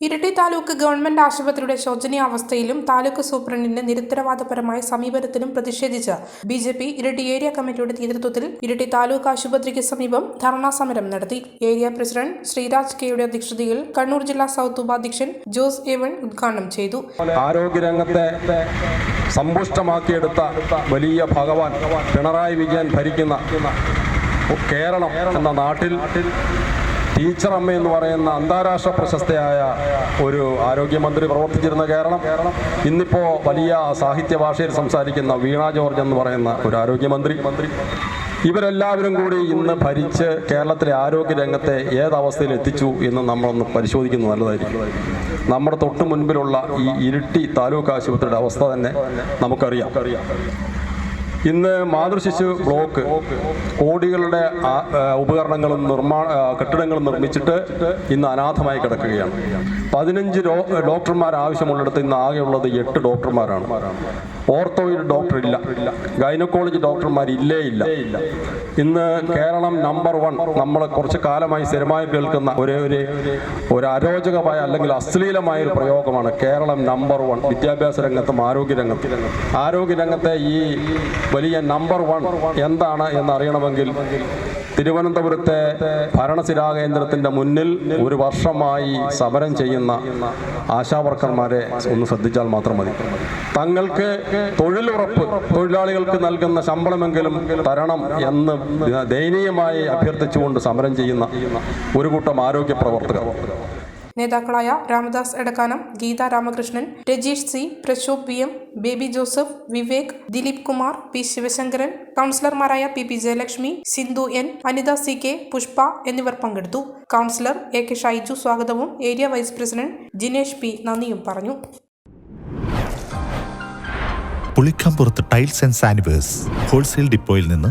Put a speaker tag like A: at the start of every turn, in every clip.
A: Iritty taluk government ആശുപത്രിയുടെ ശോചനീയാവസ്ഥയിലും താലൂക്ക് സൂപ്രണ്ടിന്റെ നിരുത്തരവാദപരമായ സമീപനത്തിലും പ്രതിഷേധിച്ച് B J P Iritty area കമ്മിറ്റിയുടെ നേതൃത്വത്തിൽ ഇരട്ടി താലൂക്ക് ആശുപത്രിക്ക് സമീപം ധർണാ സമരം നടത്തി. ഏരിയ പ്രസിഡന്റ് ശ്രീരാജ് കെയുടെ അധ്യക്ഷതയിൽ കണ്ണൂർ ജില്ലാ സൗത്ത് ഉപാധ്യക്ഷൻ ജോസ് ഏവൻ ഉദ്ഘാടനം ചെയ്തു.
B: ആരോഗ്യരംഗത്തെ സമ്പുഷ്ടമാക്കിയെടുത്ത വലിയ ഭഗവാൻ പിണറായി വിജയൻ ഭരിക്കുന്ന കേരളം എന്ന നാട്ടിൽ ടീച്ചർ അമ്മ എന്ന് പറയുന്ന അന്താരാഷ്ട്ര പ്രശസ്തയായ ഒരു ആരോഗ്യമന്ത്രി പ്രവർത്തിച്ചിരുന്ന കേരളം. ഇന്നിപ്പോ വലിയ സാഹിത്യ ഭാഷയിൽ സംസാരിക്കുന്ന വീണ ജോർജ് എന്ന് പറയുന്ന ഒരു ആരോഗ്യമന്ത്രി. മന്ത്രി ഇവരെല്ലാവരും കൂടി ഇന്ന് ഭരിച്ച് കേരളത്തിലെ ആരോഗ്യ രംഗത്തെ ഏതവസ്ഥയിൽ എത്തിച്ചു എന്ന് നമ്മളൊന്ന് പരിശോധിക്കുന്നത് നല്ലതായിരിക്കും. നമ്മുടെ തൊട്ടു മുൻപിലുള്ള ഈ ഇരുട്ടി താലൂക്ക് ആശുപത്രിയുടെ അവസ്ഥ തന്നെ നമുക്കറിയാം. ഇന്ന് മാതൃശിശു ബ്ലോക്ക് കോടികളുടെ ഉപകരണങ്ങളും നിർമ്മാണ കെട്ടിടങ്ങളും നിർമ്മിച്ചിട്ട് ഇന്ന് അനാഥമായി കിടക്കുകയാണ്. പതിനഞ്ച് ഡോക്ടർമാർ ആവശ്യമുള്ളിടത്ത് ഇന്ന് ആകെയുള്ളത് എട്ട് ഡോക്ടർമാരാണ്. ഓർത്തോയിൽ ഡോക്ടർ ഇല്ല. ഗൈനക്കോളജി ഡോക്ടർമാർ ഇല്ലേ ഇല്ല. ഇന്ന് കേരളം നമ്പർ വൺ നമ്മൾ കുറച്ച് കാലമായി സ്ഥിരമായി കേൾക്കുന്ന ഒരു ഒരു ഒരു അരോചകമായ അല്ലെങ്കിൽ അശ്ലീലമായ ഒരു പ്രയോഗമാണ് കേരളം നമ്പർ വൺ വിദ്യാഭ്യാസ രംഗത്തും ആരോഗ്യ രംഗത്തും. ആരോഗ്യ രംഗത്തെ ഈ വലിയ നമ്പർ വൺ എന്താണ് എന്നറിയണമെങ്കിൽ തിരുവനന്തപുരത്തെ ഭരണസിരാ കേന്ദ്രത്തിന്റെ മുന്നിൽ ഒരു വർഷമായി സമരം ചെയ്യുന്ന ആശാവർക്കർമാരെ ഒന്ന് ശ്രദ്ധിച്ചാൽ മാത്രം മതി. തങ്ങൾക്ക് തൊഴിലുറപ്പ് തൊഴിലാളികൾക്ക് നൽകുന്ന ശമ്പളമെങ്കിലും തരണം എന്ന് ദയനീയമായി അഭ്യർത്ഥിച്ചുകൊണ്ട് സമരം ചെയ്യുന്ന ഒരു കൂട്ടം ആരോഗ്യ പ്രവർത്തകർ.
A: നേതാക്കളായ Ramdas Edakkanam Geetha Ramakrishnan Rajeesh C Prashobh V M Baby Joseph Vivek Dileep Kumar P Sivasankaran കൗൺസിലർമാരായ P P Jayalakshmi Sindhu N Anitha C K Pushpa എന്നിവർ പങ്കെടുത്തു. കൗൺസിലർ എ കെ ഷൈജു സ്വാഗതവും area vice president Jinesh P നന്ദിയും പറഞ്ഞു.
C: Pulikkampurath tiles and sanitarywares wholesale ഡിപ്പോയിൽ നിന്ന്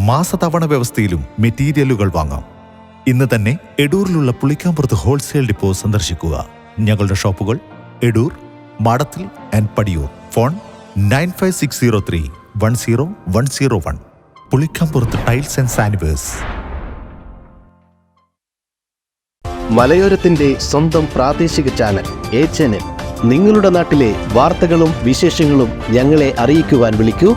C: മാസതവണ വ്യവസ്ഥയിലും മെറ്റീരിയലുകൾ വാങ്ങാം. ഇന്ന് തന്നെ എഡൂറിലുള്ള പുളിക്കാമ്പുറത്ത് ഹോൾസെയിൽ ഡിപ്പോ സന്ദർശിക്കുക. ഞങ്ങളുടെ ഷോപ്പുകൾ Edoor Madathil and Padiyoor. Phone nine five six zero three one zero one zero one. Pulikkampurath tiles and sanitarywares.
D: മലയോരത്തിന്റെ സ്വന്തം പ്രാദേശിക ചാനൽ എ ചാനൽ. നിങ്ങളുടെ നാട്ടിലെ വാർത്തകളും വിശേഷങ്ങളും ഞങ്ങളെ അറിയിക്കുവാൻ വിളിക്കൂ.